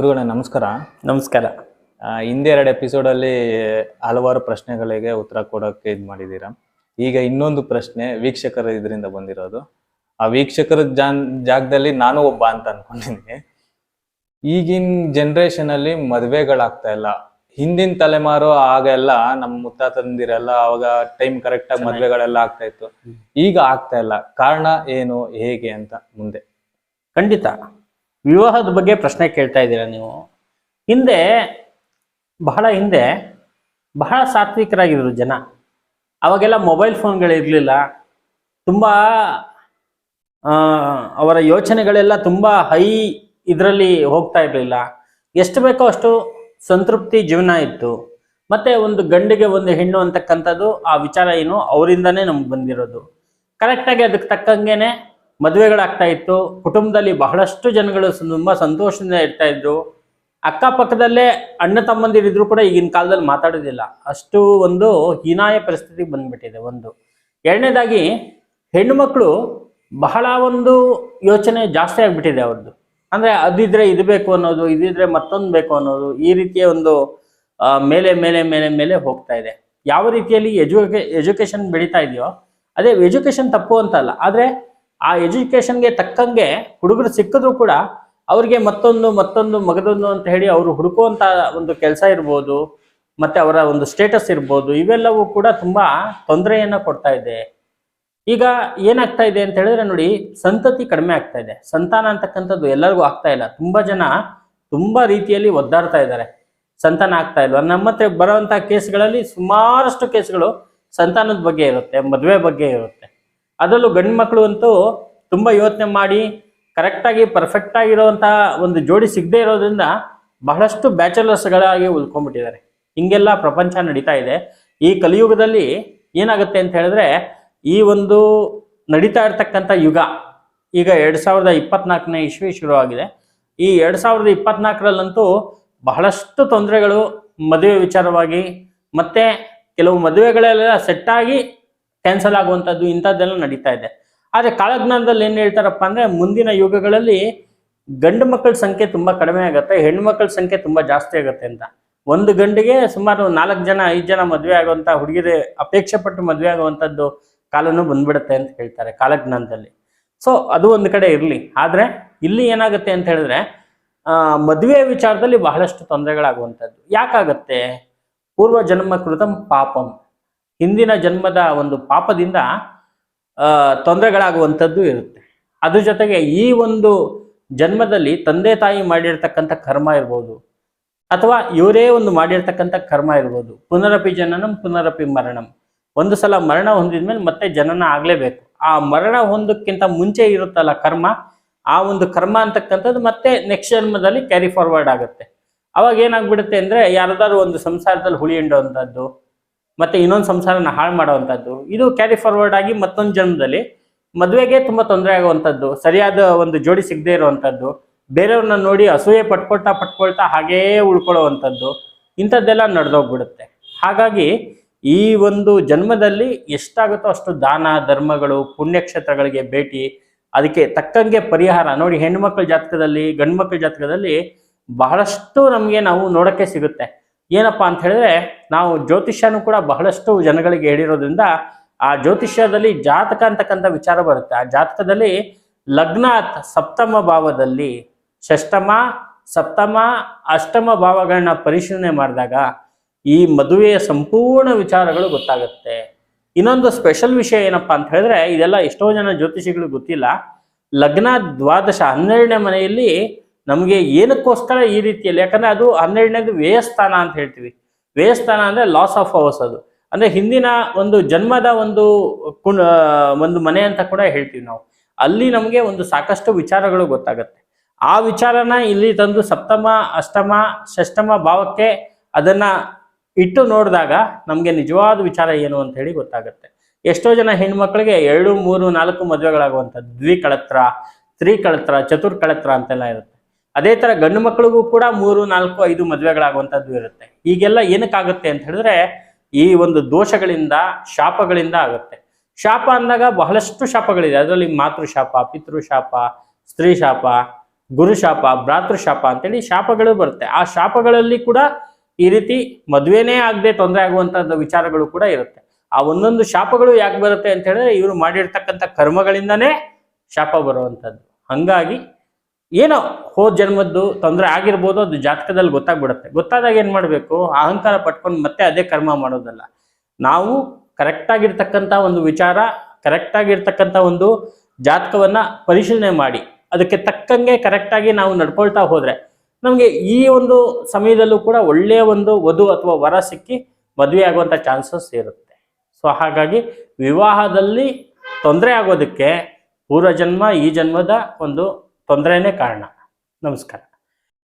ಗುರುಗಳೇ ನಮಸ್ಕಾರ. ನಮಸ್ಕಾರ. ಹಿಂದೆ ಎರಡು ಎಪಿಸೋಡಲ್ಲಿ ಹಲವಾರು ಪ್ರಶ್ನೆಗಳಿಗೆ ಉತ್ತರ ಕೊಡೋಕ್ಕೆ ಇದು ಮಾಡಿದ್ದೀರಾ. ಈಗ ಇನ್ನೊಂದು ಪ್ರಶ್ನೆ ವೀಕ್ಷಕರ ಇದರಿಂದ ಬಂದಿರೋದು. ಆ ವೀಕ್ಷಕರ ಜಾನ್ ಜಾಗದಲ್ಲಿ ನಾನು ಒಬ್ಬ ಅಂತ ಅನ್ಕೊಂಡಿದ್ದೀನಿ. ಈಗಿನ ಜನ್ರೇಷನ್ ಅಲ್ಲಿ ಮದ್ವೆಗಳಾಗ್ತಾ ಇಲ್ಲ. ಹಿಂದಿನ ತಲೆಮಾರು ಆಗೆಲ್ಲ ನಮ್ಮ ಮುತ್ತಾತಂದಿರೆಲ್ಲ ಅವಾಗ ಟೈಮ್ ಕರೆಕ್ಟ್ ಆಗಿ ಮದ್ವೆಗಳೆಲ್ಲ ಆಗ್ತಾ ಇತ್ತು. ಈಗ ಆಗ್ತಾ ಇಲ್ಲ. ಕಾರಣ ಏನು ಹೇಗೆ ಅಂತ ಮುಂದೆ. ಖಂಡಿತ. ವಿವಾಹದ ಬಗ್ಗೆ ಪ್ರಶ್ನೆ ಕೇಳ್ತಾ ಇದ್ದೀರಾ ನೀವು? ಹಿಂದೆ, ಬಹಳ ಹಿಂದೆ, ಬಹಳ ಸಾತ್ವಿಕರಾಗಿದ್ದರು ಜನ. ಅವಾಗೆಲ್ಲ ಮೊಬೈಲ್ ಫೋನ್ಗಳಿರಲಿಲ್ಲ ತುಂಬ ಅವರ ಯೋಚನೆಗಳೆಲ್ಲ ತುಂಬ ಹೈ ಇದರಲ್ಲಿ ಹೋಗ್ತಾ ಇರಲಿಲ್ಲ. ಎಷ್ಟು ಬೇಕೋ ಅಷ್ಟು ಸಂತೃಪ್ತಿ ಜೀವನ ಇತ್ತು. ಮತ್ತೆ ಒಂದು ಗಂಡಿಗೆ ಒಂದು ಹೆಣ್ಣು ಅಂತಕ್ಕಂಥದ್ದು ಆ ವಿಚಾರ ಏನು ಅವರಿಂದನೇ ನಮ್ಗೆ ಬಂದಿರೋದು. ಕರೆಕ್ಟಾಗಿ ಅದಕ್ಕೆ ತಕ್ಕಂಗೆನೆ ಮದುವೆಗಳಾಗ್ತಾ ಇತ್ತು. ಕುಟುಂಬದಲ್ಲಿ ಬಹಳಷ್ಟು ಜನಗಳು ತುಂಬ ಸಂತೋಷದಿಂದ ಇರ್ತಾ ಇದ್ರು. ಅಕ್ಕಪಕ್ಕದಲ್ಲೇ ಅಣ್ಣ ತಮ್ಮಂದಿರಿದ್ರು ಕೂಡ ಈಗಿನ ಕಾಲದಲ್ಲಿ ಮಾತಾಡೋದಿಲ್ಲ. ಅಷ್ಟು ಒಂದು ಹೀನಾಯ ಪರಿಸ್ಥಿತಿ ಬಂದ್ಬಿಟ್ಟಿದೆ ಒಂದು. ಎರಡನೇದಾಗಿ ಹೆಣ್ಣು ಮಕ್ಕಳು ಬಹಳ ಒಂದು ಯೋಚನೆ ಜಾಸ್ತಿ ಆಗ್ಬಿಟ್ಟಿದೆ ಅವ್ರದ್ದು. ಅಂದ್ರೆ ಅದಿದ್ರೆ ಇದು ಬೇಕು ಅನ್ನೋದು ಇದಿದ್ರೆ ಮತ್ತೊಂದು ಬೇಕು ಅನ್ನೋದು ಈ ರೀತಿಯ ಒಂದು ಮೇಲೆ ಮೇಲೆ ಮೇಲೆ ಮೇಲೆ ಹೋಗ್ತಾ ಇದೆ. ಯಾವ ರೀತಿಯಲ್ಲಿ ಎಜುಕೇ ಎಜುಕೇಶನ್ ಬೆಳೀತಾ ಇದೆಯೋ, ಅದೇ ಎಜುಕೇಶನ್ ತಪ್ಪು ಅಂತ ಅಲ್ಲ. ಆದ್ರೆ ಆ ಎಜುಕೇಷನ್ಗೆ ತಕ್ಕಂಗೆ ಹುಡುಗರು ಸಿಕ್ಕಿದ್ರು ಕೂಡ ಅವ್ರಿಗೆ ಮತ್ತೊಂದು ಮತ್ತೊಂದು ಮಗದೊಂದು ಅಂತ ಹೇಳಿ ಅವರು ಹುಡುಕುವಂತ ಒಂದು ಕೆಲಸ ಇರ್ಬೋದು, ಮತ್ತೆ ಅವರ ಒಂದು ಸ್ಟೇಟಸ್ ಇರ್ಬೋದು, ಇವೆಲ್ಲವೂ ಕೂಡ ತುಂಬಾ ತೊಂದರೆಯನ್ನ ಕೊಡ್ತಾ ಇದೆ. ಈಗ ಏನಾಗ್ತಾ ಇದೆ ಅಂತ ಹೇಳಿದ್ರೆ ನೋಡಿ, ಸಂತತಿ ಕಡಿಮೆ ಆಗ್ತಾ ಇದೆ. ಸಂತಾನ ಅಂತಕ್ಕಂಥದ್ದು ಎಲ್ಲರಿಗೂ ಆಗ್ತಾ ಇಲ್ಲ. ತುಂಬಾ ಜನ ತುಂಬಾ ರೀತಿಯಲ್ಲಿ ಒದ್ದಾಡ್ತಾ ಇದ್ದಾರೆ. ಸಂತಾನ ಆಗ್ತಾ ಇಲ್ವಾ? ನಮ್ಮ ಹತ್ರ ಬರುವಂತಹ ಕೇಸ್ಗಳಲ್ಲಿ ಸುಮಾರಷ್ಟು ಕೇಸ್ಗಳು ಸಂತಾನದ ಬಗ್ಗೆ ಇರುತ್ತೆ, ಮದುವೆ ಬಗ್ಗೆ ಇರುತ್ತೆ. ಅದರಲ್ಲೂ ಗಂಡು ಮಕ್ಕಳು ಅಂತೂ ತುಂಬ ಯೋಚನೆ ಮಾಡಿ ಕರೆಕ್ಟಾಗಿ ಪರ್ಫೆಕ್ಟ್ ಒಂದು ಜೋಡಿ ಸಿಗದೆ ಇರೋದ್ರಿಂದ ಬಹಳಷ್ಟು ಬ್ಯಾಚುಲರ್ಸ್ಗಳಾಗಿ ಉಳ್ಕೊಂಡ್ಬಿಟ್ಟಿದ್ದಾರೆ. ಹಿಂಗೆಲ್ಲ ಪ್ರಪಂಚ ನಡೀತಾ ಇದೆ. ಈ ಕಲಿಯುಗದಲ್ಲಿ ಏನಾಗುತ್ತೆ ಅಂತ ಹೇಳಿದ್ರೆ ಈ ಒಂದು ನಡೀತಾ ಇರ್ತಕ್ಕಂಥ ಯುಗ ಈಗ ಎರಡು ಸಾವಿರದ ಇಪ್ಪತ್ನಾಲ್ಕನೇ ಇಸ್ವಿ ಶುರುವಾಗಿದೆ. ಈ ಎರಡು ಸಾವಿರದ ಇಪ್ಪತ್ನಾಲ್ಕರಲ್ಲಂತೂ ಬಹಳಷ್ಟು ತೊಂದರೆಗಳು ಮದುವೆ ವಿಚಾರವಾಗಿ ಮತ್ತೆ ಕೆಲವು ಮದುವೆಗಳೆಲ್ಲ ಸೆಟ್ಟಾಗಿ ಕ್ಯಾನ್ಸಲ್ ಆಗುವಂಥದ್ದು ಇಂಥದ್ದೆಲ್ಲ ನಡೀತಾ ಇದೆ. ಆದರೆ ಕಾಲಜ್ಞಾನದಲ್ಲಿ ಏನು ಹೇಳ್ತಾರಪ್ಪ ಅಂದ್ರೆ ಮುಂದಿನ ಯುಗಗಳಲ್ಲಿ ಗಂಡು ಮಕ್ಕಳ ಸಂಖ್ಯೆ ತುಂಬಾ ಕಡಿಮೆ ಆಗುತ್ತೆ, ಹೆಣ್ಣು ಮಕ್ಕಳ ಸಂಖ್ಯೆ ತುಂಬಾ ಜಾಸ್ತಿ ಆಗುತ್ತೆ ಅಂತ. ಒಂದು ಗಂಡಿಗೆ ಸುಮಾರು ನಾಲ್ಕು ಜನ, ಐದು ಜನ ಮದುವೆ ಆಗುವಂತ ಹುಡುಗಿದೆ ಅಪೇಕ್ಷೆ ಪಟ್ಟು ಮದುವೆ ಆಗುವಂಥದ್ದು ಕಾಲನೂ ಬಂದ್ಬಿಡುತ್ತೆ ಅಂತ ಹೇಳ್ತಾರೆ ಕಾಲಜ್ಞಾನದಲ್ಲಿ ಸೊ ಅದು ಒಂದು ಕಡೆ ಇರಲಿ. ಆದ್ರೆ ಇಲ್ಲಿ ಏನಾಗುತ್ತೆ ಅಂತ ಹೇಳಿದ್ರೆ ಮದುವೆ ವಿಚಾರದಲ್ಲಿ ಬಹಳಷ್ಟು ತೊಂದರೆಗಳಾಗುವಂಥದ್ದು. ಯಾಕಾಗತ್ತೆ? ಪೂರ್ವ ಜನ್ಮ ಕೃತಂ ಪಾಪಂ. ಹಿಂದಿನ ಜನ್ಮದ ಒಂದು ಪಾಪದಿಂದ ತೊಂದರೆಗಳಾಗುವಂಥದ್ದು ಇರುತ್ತೆ. ಅದ್ರ ಜೊತೆಗೆ ಈ ಒಂದು ಜನ್ಮದಲ್ಲಿ ತಂದೆ ತಾಯಿ ಮಾಡಿರ್ತಕ್ಕಂಥ ಕರ್ಮ ಇರ್ಬೋದು, ಅಥವಾ ಇವರೇ ಒಂದು ಮಾಡಿರ್ತಕ್ಕಂಥ ಕರ್ಮ ಇರ್ಬೋದು. ಪುನರಪಿ ಜನನಂ, ಪುನರಪಿ ಮರಣಂ. ಒಂದು ಸಲ ಮರಣ ಹೊಂದಿದ್ಮೇಲೆ ಮತ್ತೆ ಜನನ ಆಗ್ಲೇಬೇಕು. ಆ ಮರಣ ಹೊಂದಕ್ಕಿಂತ ಮುಂಚೆ ಇರುತ್ತಲ್ಲ ಕರ್ಮ, ಆ ಒಂದು ಕರ್ಮ ಅಂತಕ್ಕಂಥದ್ದು ಮತ್ತೆ ನೆಕ್ಸ್ಟ್ ಜನ್ಮದಲ್ಲಿ ಕ್ಯಾರಿ ಫಾರ್ವರ್ಡ್ ಆಗುತ್ತೆ. ಅವಾಗ ಏನಾಗ್ಬಿಡುತ್ತೆ ಅಂದ್ರೆ, ಯಾರದಾದ್ರು ಒಂದು ಸಂಸಾರದಲ್ಲಿ ಹುಳಿ ಹಿಂಡುವಂಥದ್ದು ಮತ್ತೆ ಇನ್ನೊಂದು ಸಂಸಾರನ ಹಾಳು ಮಾಡುವಂಥದ್ದು. ಇದು ಕ್ಯಾರಿ ಫಾರ್ವರ್ಡ್ ಆಗಿ ಮತ್ತೊಂದು ಜನ್ಮದಲ್ಲಿ ಮದುವೆಗೆ ತುಂಬಾ ತೊಂದರೆ ಆಗುವಂಥದ್ದು, ಸರಿಯಾದ ಒಂದು ಜೋಡಿ ಸಿಗದೆ ಇರುವಂಥದ್ದು, ಬೇರೆಯವ್ರನ್ನ ನೋಡಿ ಅಸೂಯೆ ಪಟ್ಕೊಳ್ತಾ ಪಟ್ಕೊಳ್ತಾ ಹಾಗೇ ಉಳ್ಕೊಳ್ಳುವಂಥದ್ದು, ಇಂಥದ್ದೆಲ್ಲ ನಡೆದೋಗ್ಬಿಡುತ್ತೆ. ಹಾಗಾಗಿ ಈ ಒಂದು ಜನ್ಮದಲ್ಲಿ ಎಷ್ಟಾಗುತ್ತೋ ಅಷ್ಟು ದಾನ, ಧರ್ಮಗಳು, ಪುಣ್ಯಕ್ಷೇತ್ರಗಳಿಗೆ ಭೇಟಿ, ಅದಕ್ಕೆ ತಕ್ಕಂಗೆ ಪರಿಹಾರ. ನೋಡಿ ಹೆಣ್ಮಕ್ಳ ಜಾತಕದಲ್ಲಿ ಗಂಡು ಮಕ್ಕಳ ಜಾತಕದಲ್ಲಿ ಬಹಳಷ್ಟು ನಮಗೆ ನಾವು ನೋಡೋಕ್ಕೆ ಸಿಗುತ್ತೆ. ಏನಪ್ಪಾ ಅಂತ ಹೇಳಿದ್ರೆ ನಾವು ಜ್ಯೋತಿಷ್ಯನೂ ಕೂಡ ಬಹಳಷ್ಟು ಜನಗಳಿಗೆ ಹೇಳಿರೋದ್ರಿಂದ ಆ ಜ್ಯೋತಿಷ್ಯದಲ್ಲಿ ಜಾತಕ ಅಂತಕ್ಕಂಥ ವಿಚಾರ ಬರುತ್ತೆ. ಆ ಜಾತಕದಲ್ಲಿ ಲಗ್ನ ಸಪ್ತಮ ಭಾವದಲ್ಲಿ ಷಷ್ಟಮ, ಸಪ್ತಮ, ಅಷ್ಟಮ ಭಾವಗಳನ್ನ ಪರಿಶೀಲನೆ ಮಾಡಿದಾಗ ಈ ಮದುವೆಯ ಸಂಪೂರ್ಣ ವಿಚಾರಗಳು ಗೊತ್ತಾಗುತ್ತೆ. ಇನ್ನೊಂದು ಸ್ಪೆಷಲ್ ವಿಷಯ ಏನಪ್ಪಾ ಅಂತ ಹೇಳಿದ್ರೆ ಇದೆಲ್ಲ ಎಷ್ಟೋ ಜನ ಜ್ಯೋತಿಷಿಗಳು ಗೊತ್ತಿಲ್ಲ. ಲಗ್ನ ದ್ವಾದಶ ಹನ್ನೆರಡನೇ ಮನೆಯಲ್ಲಿ ನಮಗೆ ಏನಕ್ಕೋಸ್ಕರ ಈ ರೀತಿಯಲ್ಲಿ, ಯಾಕಂದ್ರೆ ಅದು ಹನ್ನೆರಡನೇದು ವ್ಯಯಸ್ಥಾನ ಅಂತ ಹೇಳ್ತೀವಿ. ವ್ಯಯಸ್ಥಾನ ಅಂದ್ರೆ ಲಾಸ್ ಆಫ್ ಅವರ್ಸ್ ಅದು. ಅಂದ್ರೆ ಹಿಂದಿನ ಒಂದು ಜನ್ಮದ ಒಂದು ಒಂದು ಮನೆ ಅಂತ ಕೂಡ ಹೇಳ್ತೀವಿ ನಾವು. ಅಲ್ಲಿ ನಮಗೆ ಒಂದು ಸಾಕಷ್ಟು ವಿಚಾರಗಳು ಗೊತ್ತಾಗುತ್ತೆ. ಆ ವಿಚಾರನ ಇಲ್ಲಿ ತಂದು ಸಪ್ತಮ, ಅಷ್ಟಮ, ಷಷ್ಟಮ ಭಾವಕ್ಕೆ ಅದನ್ನ ಇಟ್ಟು ನೋಡಿದಾಗ ನಮಗೆ ನಿಜವಾದ ವಿಚಾರ ಏನು ಅಂತ ಹೇಳಿ ಗೊತ್ತಾಗುತ್ತೆ. ಎಷ್ಟೋ ಜನ ಹೆಣ್ಮಕ್ಳಿಗೆ ಎರಡು, ಮೂರು, ನಾಲ್ಕು ಮದುವೆಗಳಾಗುವಂಥದ್ದು. ದ್ವಿಕಳತ್ರ, ತ್ರಿಕಳತ್ರ, ಚತುರ್ಕಳತ್ರ ಅಂತೆಲ್ಲ ಇರುತ್ತೆ. ಅದೇ ತರ ಗಂಡು ಮಕ್ಕಳಿಗೂ ಕೂಡ ಮೂರು, ನಾಲ್ಕು, ಐದು ಮದುವೆಗಳಾಗುವಂಥದ್ದು ಇರುತ್ತೆ. ಈಗೆಲ್ಲ ಏನಕ್ಕಾಗುತ್ತೆ ಅಂತ ಹೇಳಿದ್ರೆ ಈ ಒಂದು ದೋಷಗಳಿಂದ, ಶಾಪಗಳಿಂದ ಆಗುತ್ತೆ. ಶಾಪ ಅಂದಾಗ ಬಹಳಷ್ಟು ಶಾಪಗಳಿದೆ. ಅದರಲ್ಲಿ ಮಾತೃ ಶಾಪ ಪಿತೃ ಶಾಪ ಸ್ತ್ರೀ ಶಾಪ ಗುರು ಶಾಪ ಭ್ರಾತೃ ಶಾಪ ಅಂತೇಳಿ ಶಾಪಗಳು ಬರುತ್ತೆ. ಆ ಶಾಪಗಳಲ್ಲಿ ಕೂಡ ಈ ರೀತಿ ಮದುವೆನೇ ಆಗದೆ ತೊಂದರೆ ಆಗುವಂತದ್ದು ವಿಚಾರಗಳು ಕೂಡ ಇರುತ್ತೆ. ಆ ಒಂದೊಂದು ಶಾಪಗಳು ಯಾಕೆ ಬರುತ್ತೆ ಅಂತ ಹೇಳಿದ್ರೆ ಇವರು ಮಾಡಿರ್ತಕ್ಕಂಥ ಕರ್ಮಗಳಿಂದನೇ ಶಾಪ ಬರುವಂಥದ್ದು. ಹಂಗಾಗಿ ಏನೋ ಹೋದ ಜನ್ಮದ್ದು ತೊಂದರೆ ಆಗಿರ್ಬೋದು, ಅದು ಜಾತಕದಲ್ಲಿ ಗೊತ್ತಾಗ್ಬಿಡುತ್ತೆ. ಗೊತ್ತಾದಾಗ ಏನು ಮಾಡಬೇಕು? ಅಹಂಕಾರ ಪಟ್ಕೊಂಡು ಮತ್ತೆ ಅದೇ ಕರ್ಮ ಮಾಡೋದಲ್ಲ. ನಾವು ಕರೆಕ್ಟ್ ಆಗಿರ್ತಕ್ಕಂಥ ಒಂದು ವಿಚಾರ ಕರೆಕ್ಟ್ ಆಗಿರ್ತಕ್ಕಂಥ ಒಂದು ಜಾತಕವನ್ನ ಪರಿಶೀಲನೆ ಮಾಡಿ. ಅದಕ್ಕೆ ತಕ್ಕಂಗೆ ಕರೆಕ್ಟ್ ಆಗಿ ನಾವು ನಡ್ಕೊಳ್ತಾ ಹೋದ್ರೆ ನಮಗೆ ಈ ಒಂದು ಸಮಯದಲ್ಲೂ ಕೂಡ ಒಳ್ಳೆಯ ಒಂದು ವಧು ಅಥವಾ ವರ ಸಿಕ್ಕಿ ಮದುವೆ ಆಗುವಂಥ ಚಾನ್ಸಸ್ ಇರುತ್ತೆ. ಸೊ, ಹಾಗಾಗಿ ವಿವಾಹದಲ್ಲಿ ತೊಂದರೆ ಆಗೋದಕ್ಕೆ ಪೂರ್ವ ಜನ್ಮ ಈ ಜನ್ಮದ ಒಂದು ತೊಂದರೆನೇ ಕಾರಣ. ನಮಸ್ಕಾರ.